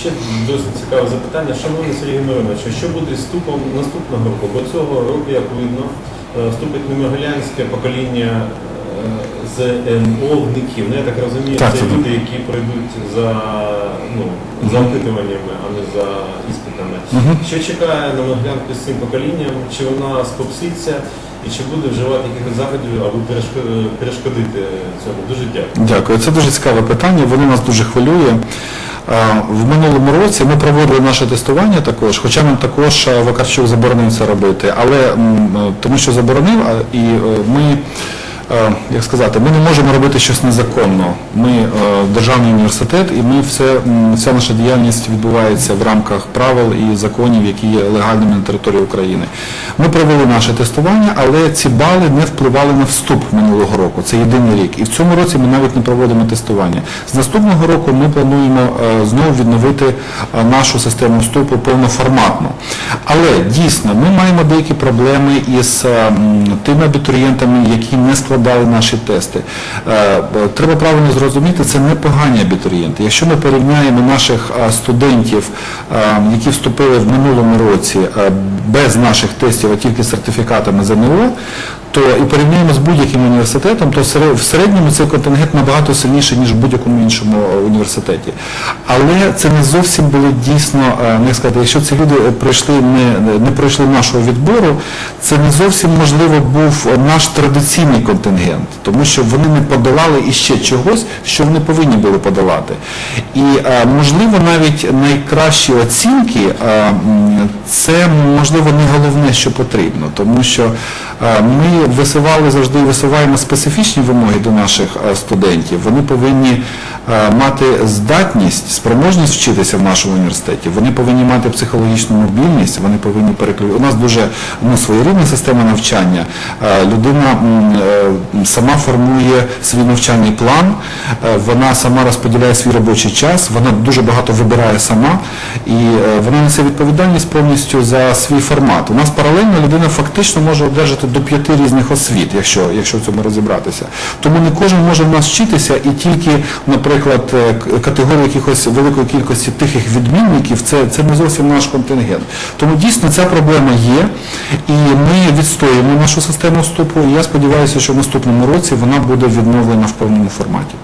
Ще досить цікаве запитання. Шановний Сергій Миронович, що буде з вступом наступного року? Бо цього року, як видно, е, вступить немоглянське покоління е, ЗНО-вників. Ну, я так розумію, це люди, які прийдуть за, ну, за опитуваннями, а не за іспитами. Мгм. Що чекає немоглянку з цим поколінням? Чи вона спопситься? І чи буде вживати якихось заходів, аби перешко- перешкодити цьому? Дуже дякую. Дякую. Це дуже цікаве питання. Воно нас дуже хвилює. Е, В минулому році ми проводили наше тестування також, хоча нам також е, Вакарчук заборонив це робити, але е, тому що заборонив, і ми. Е, Як сказати, ми не можемо робити щось незаконно. Ми е, державний університет, і ми все, вся наша діяльність відбувається в рамках правил і законів, які є легальними на території України. Ми провели наше тестування, але ці бали не впливали на вступ минулого року. Це єдиний рік. І в цьому році ми навіть не проводимо тестування. З наступного року ми плануємо е, знову відновити нашу систему вступу повноформатно. Але дійсно ми маємо деякі проблеми із тими абітурієнтами, які не складали наші тести. Е, Треба правильно зрозуміти, це не погані абітурієнти. Якщо ми порівняємо наших е, студентів, е, які вступили в минулому році без наших тестів, а тільки сертифікатами ЗНО, то і порівняємо з будь-яким університетом, то в середньому цей контингент набагато сильніший, ніж в будь-якому іншому університеті. Але це не зовсім були дійсно, е, ну, як сказати, якщо ці люди пройшли не, не пройшли нашого відбору, це не зовсім можливо був наш традиційний контингент, тому що вони не подолали іще чогось, що вони повинні були подолати. І е, можливо навіть найкращі оцінки е, це можливо не головне, що потрібно, тому що е, ми висували завжди висуваємо специфічні вимоги до наших е, студентів. Вони повинні мати здатність, спроможність вчитися в нашому університеті. Вони повинні мати психологічну мобільність, вони повинні переключити. У нас дуже ну, своєрідна система навчання. Е, Людина е, сама формує свій навчальний план, е, вона сама розподіляє свій робочий час, вона дуже багато вибирає сама і е, вона несе відповідальність повністю за свій формат. У нас паралельно людина фактично може одержати до п'яти різних освіт, якщо, якщо в цьому розібратися. Тому не кожен може в нас вчитися і тільки, наприклад, е, категорії якихось великої кількості тихих відмінників, це, це не зовсім наш контингент. Тому дійсно ця проблема є, і ми відстоюємо нашу систему вступу, і я сподіваюся, що в наступному році вона буде відновлена в повному форматі.